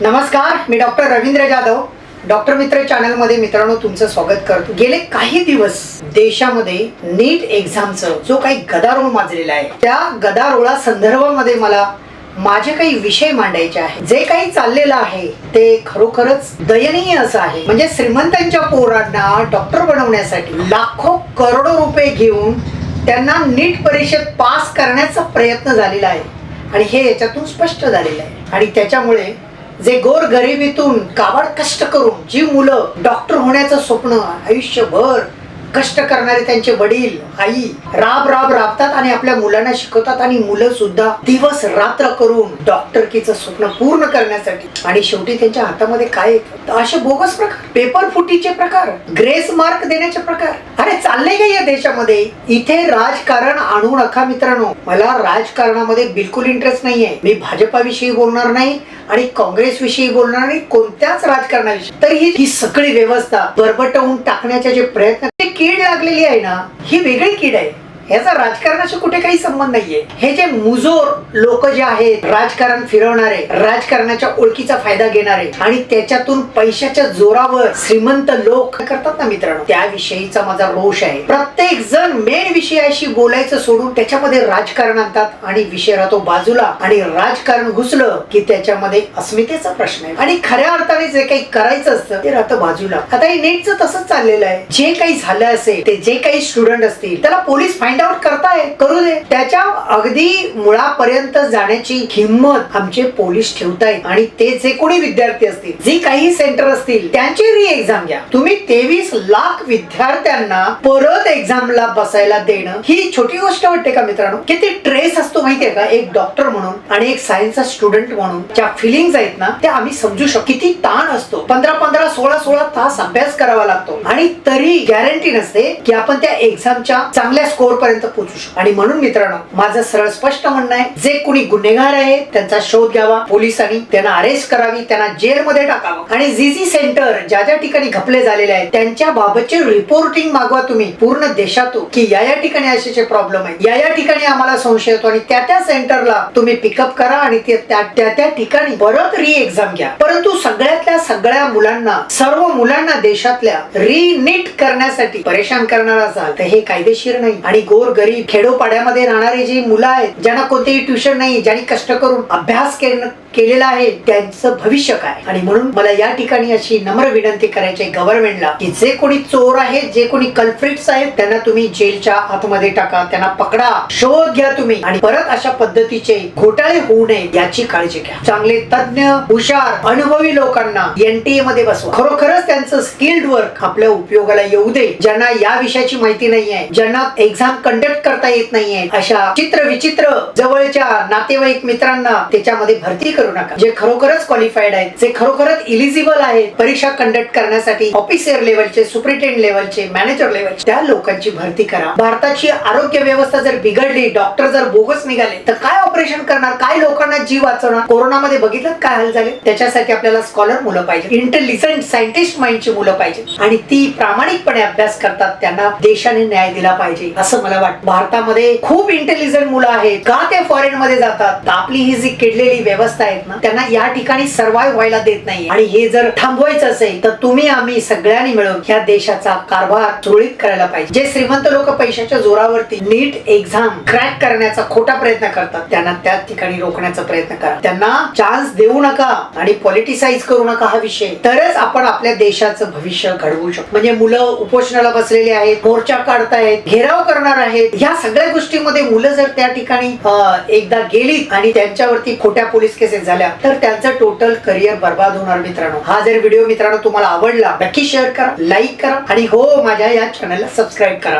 नमस्कार मी doctor Ravindra Jadhav. Doctor Mitra चॅनलमध्ये मित्रांनो तुमचं स्वागत करतो. गेले काही दिवस देशामध्ये नीट एक्झामचं जो काही गदारोळ माजलेला आहे त्या गदारोळा संदर्भामध्ये मला माझे काही विषय मांडायचे आहे जे काही चाललेलं आहे ते खरोखरच दयनीय असं आहे. म्हणजे श्रीमंतांच्या पोरांना डॉक्टर बनवण्यासाठी लाखो करोडो रुपये घेऊन त्यांना नीट परीक्षेत पास करण्याचा प्रयत्न झालेला आहे. आणि हे याच्यातून स्पष्ट झालेलं आहे. आणि त्याच्यामुळे जे गोर गरिबीतून काबाड कष्ट करून जी मुलं डॉक्टर होण्याचं स्वप्न आयुष्यभर कष्ट करणारे त्यांचे वडील आई राब राब राबतात आणि आपल्या मुलांना शिकवतात आणि मुलं सुद्धा दिवस रात्र करून डॉक्टरकीचं स्वप्न पूर्ण करण्यासाठी. आणि शेवटी त्यांच्या हातामध्ये काय असे बोगस प्रकार. पेपर फुटीचे प्रकार ग्रेस मार्क देण्याचे प्रकार. अरे चालले का या देशामध्ये? इथे राजकारण आणू नका मित्रांनो. मला राजकारणामध्ये बिलकुल इंटरेस्ट नाहीये. मी भाजपाविषयी बोलणार नाही आणि काँग्रेस विषयी बोलणार नाही. कोणत्याच राजकारणाविषयी. तर ही सगळी व्यवस्था बरबटवून टाकण्याचे जे प्रयत्न ती कीड लागलेली आहे ना ही वेगळी कीड आहे. ह्याचा राजकारणाशी कुठे काही संबंध नाहीये. हे जे मुजोर लोक जे आहेत राजकारण फिरवणारे राजकारणाच्या ओळखीचा फायदा घेणारे आणि त्याच्यातून पैशाच्या जोरावर श्रीमंत लोक करतात ना मित्रांनो? त्याविषयीचा माझा रोष आहे. प्रत्येक जण मेन विषयाशी बोलायचं सोडून त्याच्यामध्ये राजकारण आणतात आणि विषय राहतो बाजूला. आणि राजकारण घुसलं की त्याच्यामध्ये अस्मितेचा प्रश्न आहे. आणि खऱ्या अर्थाने जे काही करायचं असतं ते राहतं बाजूला. आता हे नेटचं तसंच चाललेलं आहे. जे काही झालं असेल ते जे काही स्टुडंट असतील त्याला पोलीस फाइंड आउट करताय करू दे. त्याच्या अगदी मुळापर्यंत जाण्याची हिंमत आमचे पोलीस ठेवतायत. आणि ते जे कोणी विद्यार्थी असतील जे काही सेंटर असतील त्यांची री एक्झाम घ्या. तुम्ही तेवीस लाख विद्यार्थ्यांना परत एक्झामला बसायला देणं ही छोटी गोष्ट वाटते का मित्रांनो? किती ट्रेस असतो माहितीये का? एक डॉक्टर म्हणून आणि एक सायन्सचा स्टुडंट म्हणून ज्या फिलिंग्स आहेत ना त्या आम्ही समजू शकतो. किती ताण असतो. पंधरा पंधरा सोळा सोळा तास अभ्यास करावा लागतो. आणि तरी गॅरंटी नसते की आपण त्या एक्झामच्या चांगल्या स्कोर पर्यंत पोहोचू शकतो आणि म्हणून मित्रांनो माझं सरळ स्पष्ट म्हणणं आहे जे कुणी गुन्हेगार आहे त्यांचा शोध घ्यावा. पोलिसांनी त्यांना अरेस्ट करावी त्यांना जेलमध्ये टाकावं. आणि जी जी सेंटर ज्या ज्या ठिकाणी घपले झालेले आहेत त्यांच्या बाबतचे रिपोर्टिंग मागवा तुम्ही. पूर्ण देशातून की या या ठिकाणी असे प्रॉब्लेम आहे या या ठिकाणी आम्हाला संशय येतो आणि त्या त्या सेंटरला तुम्ही पिकअप करा आणि ते त्या त्या त्या ठिकाणी परत री एक्झाम घ्या. परंतु सगळ्यातल्या सगळ्या मुलांना सर्व मुलांना देशातल्या री नीट करण्यासाठी परेशान करणार असाल तर हे कायदेशीर नाही. आणि गोर गरीब खेडोपाड्यामध्ये राहणारे जी मुलं आहेत ज्यांना कोणतेही ट्युशन नाही ज्यांनी कष्ट करून अभ्यास केलेला आहे त्यांचं भविष्य काय? आणि म्हणून मला या ठिकाणी अशी नम्र विनंती करायची आहे गव्हर्नमेंटला की जे कोणी चोर आहेत जे कोणी कल्फ्रिट्स आहेत त्यांना तुम्ही जेलच्या आतमध्ये टाका त्यांना पकडा शोध घ्या तुम्ही. आणि परत अशा पद्धतीचे घोटाळे होऊ नये याची काळजी घ्या. चांगले तज्ञ हुशार अनुभवी लोकांना एनटीए मध्ये बसवा. खरोखरच त्यांचं स्किल्ड वर्क आपल्या उपयोगाला येऊ दे. ज्यांना या विषयाची माहिती नाही आहे ज्यांना एक्झाम कंडक्ट करता येत नाहीये. अशा चित्र विचित्र जवळच्या नातेवाईक मित्रांना त्याच्यामध्ये भरती करू नका. जे खरोखरच क्वालिफाईड आहेत जे खरोखरच इलिजिबल आहेत परीक्षा कंडक्ट करण्यासाठी ऑफिसर लेवलचे सुप्रिटेंड लेवलचे मॅनेजर लेवलचे त्या लोकांची भरती करा. भारताची आरोग्य व्यवस्था जर बिघडली डॉक्टर जर बोगस निघाले तर काय ऑपरेशन करणार? काय लोकांना जीव वाचवणार? कोरोनामध्ये बघितलं काय हाल झाले? त्याच्यासाठी आपल्याला स्कॉलर मुलं पाहिजे इंटेलिजंट सायंटिस्ट माइंडची मुलं पाहिजे आणि ती प्रामाणिकपणे अभ्यास करतात. त्यांना देशाने न्याय दिला पाहिजे असं मला वाटतं भारतामध्ये खूप इंटेलिजंट मुलं आहेत. का ते फॉरेन मध्ये जातात? आपली ही जी किडलेली व्यवस्था आहेत ना त्यांना या ठिकाणी सर्व्हाइव्ह व्हायला देत नाही आणि हे जर थांबवायचं असेल तर तुम्ही आम्ही सगळ्यांनी मिळून ह्या देशाचा कारभार सुरळीत करायला पाहिजे. जे श्रीमंत लोक पैशाच्या जोरावरती नीट एक्झाम क्रॅक करण्याचा खोटा प्रयत्न करतात त्यांना त्या ठिकाणी रोखण्याचा प्रयत्न करा. त्यांना चान्स देऊ नका आणि पॉलिटिसाइज करू नका हा विषय. तरच आपण आपल्या देशाचं भविष्य घडवू शकतो म्हणजे मुलं उपोषणाला बसलेले आहेत मोर्चा काढतायत घेराव करणार आहेत. ह्या सगळ्या गोष्टीमध्ये मुलं जर त्या ठिकाणी एकदा गेली आणि त्यांच्यावरती खोट्या पोलीस केसेस झाल्या तर त्यांचं टोटल करिअर बर्बाद होणार मित्रांनो. हा जर व्हिडिओ मित्रांनो तुम्हाला आवडला नक्की शेअर करा लाईक करा आणि हो माझ्या या चॅनलला सबस्क्राईब करा.